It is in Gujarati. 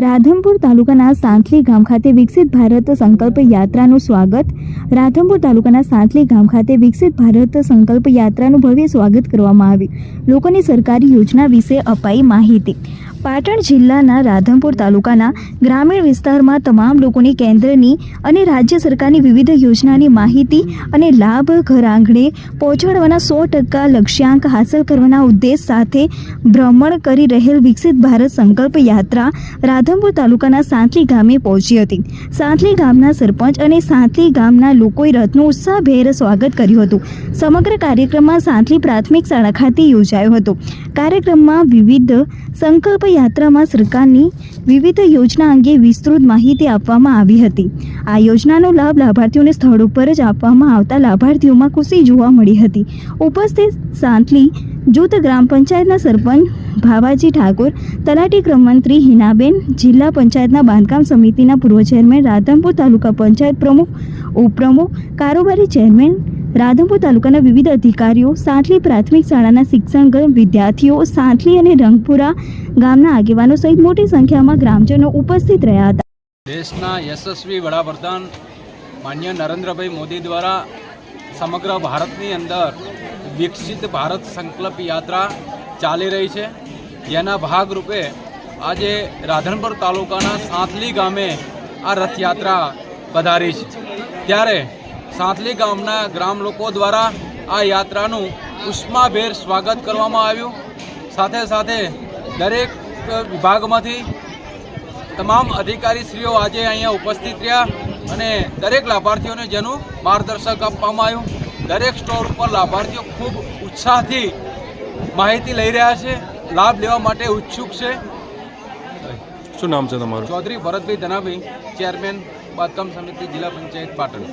રાધનપુર તાલુકાના સાંથલી ગામ ખાતે વિકસિત ભારત સંકલ્પ યાત્રાનું સ્વાગત. રાધનપુર તાલુકાના સાંથલી ગામ ખાતે વિકસિત ભારત સંકલ્પ યાત્રાનું ભવ્ય સ્વાગત કરવામાં આવ્યું. લોકોની સરકારી યોજના વિશે અપાઈ માહિતી. પાટણ જિલ્લાના રાધનપુર તાલુકાના ગ્રામીણ વિસ્તારમાં તમામ લોકોની કેન્દ્રની અને રાજ્ય સરકારની વિવિધ યોજનાની માહિતી અને લાભ ઘર આંગણે પહોંચાડવાના સો ટકા લક્ષ્યાંક હાંસલ કરવાના ઉદ્દેશ સાથે ભ્રમણ કરી રહેલ વિકસિત ભારત સંકલ્પ યાત્રા રાધનપુર તાલુકાના સાંતલી ગામે પહોંચી હતી. સાંતલી ગામના સરપંચ અને સાંતલી ગામના લોકોએ રથનું ઉત્સાહભેર સ્વાગત કર્યું હતું. સમગ્ર કાર્યક્રમમાં સાંતલી પ્રાથમિક શાળા ખાતે યોજાયો હતો. કાર્યક્રમમાં વિવિધ સંકલ્પ યાત્રામાં સરકારની વિવિધ યોજના અંગે વિસ્તૃત માહિતી આપવામાં આવી હતી. આ યોજનાનો લાભ લાભાર્થીઓને સ્થળ ઉપર જ આપવામાં આવતા લાભાર્થીઓમાં ખુશી જોવા મળી હતી. ઉપસ્થિત સાંતલી જૂથ ગ્રામ પંચાયતના સરપંચ ભાવાજી ઠાકોર, તલાટી ક્રમમંત્રી હિનાબેન, જિલ્લા પંચાયતના બાંધકામ સમિતિના પૂર્વ ચેરમેન રાધનપુર તાલુકા પંચાયત પ્રમુખ, ઉપપ્રમુખ, કારોબારી ચેરમેન રાધનપુર તાલુકાના વિવિધ અધિકારીઓ સાંઠલી પ્રાથમિક શાળાના શિક્ષણ વિદ્યાર્થીઓ સાંઠલી અને રંગપુરા ગામના આગેવાનો સહિત મોટી સંખ્યામાં ગ્રામજનો ઉપસ્થિત રહ્યા હતા. દેશના યશસ્વી વડાપ્રધાન માન્ય નરેન્દ્રભાઈ મોદી દ્વારા સમગ્ર ભારતની અંદર વિકસિત ભારત સંકલ્પ યાત્રા ચાલી રહી છે. જેના ભાગરૂપે આજે રાધનપુર તાલુકાના સાંતલી ગામે આ રથયાત્રા પધારી છે. ત્યારે સાંતલી ગામના ગ્રામ લોકો દ્વારા આ યાત્રાનું ઉષ્માભેર સ્વાગત કરવામાં આવ્યું. સાથે સાથે દરેક વિભાગમાંથી તમામ અધિકારીશ્રીઓ આજે અહીંયા ઉપસ્થિત રહ્યા અને દરેક લાભાર્થીઓને જેનું માર્ગદર્શક આપવામાં આવ્યું. દરેક સ્ટોર ઉપર લાભાર્થીઓ ખૂબ ઉત્સાહથી માહિતી લઈ રહ્યા છે લાભ લેવા માટે ઉત્સુક છે. શું નામ છે તમારું? ચૌધરી ભરતભાઈ ધનાભાઈ ચેરમેન બાંધકામ સમિતિ જિલ્લા પંચાયત પાટણ.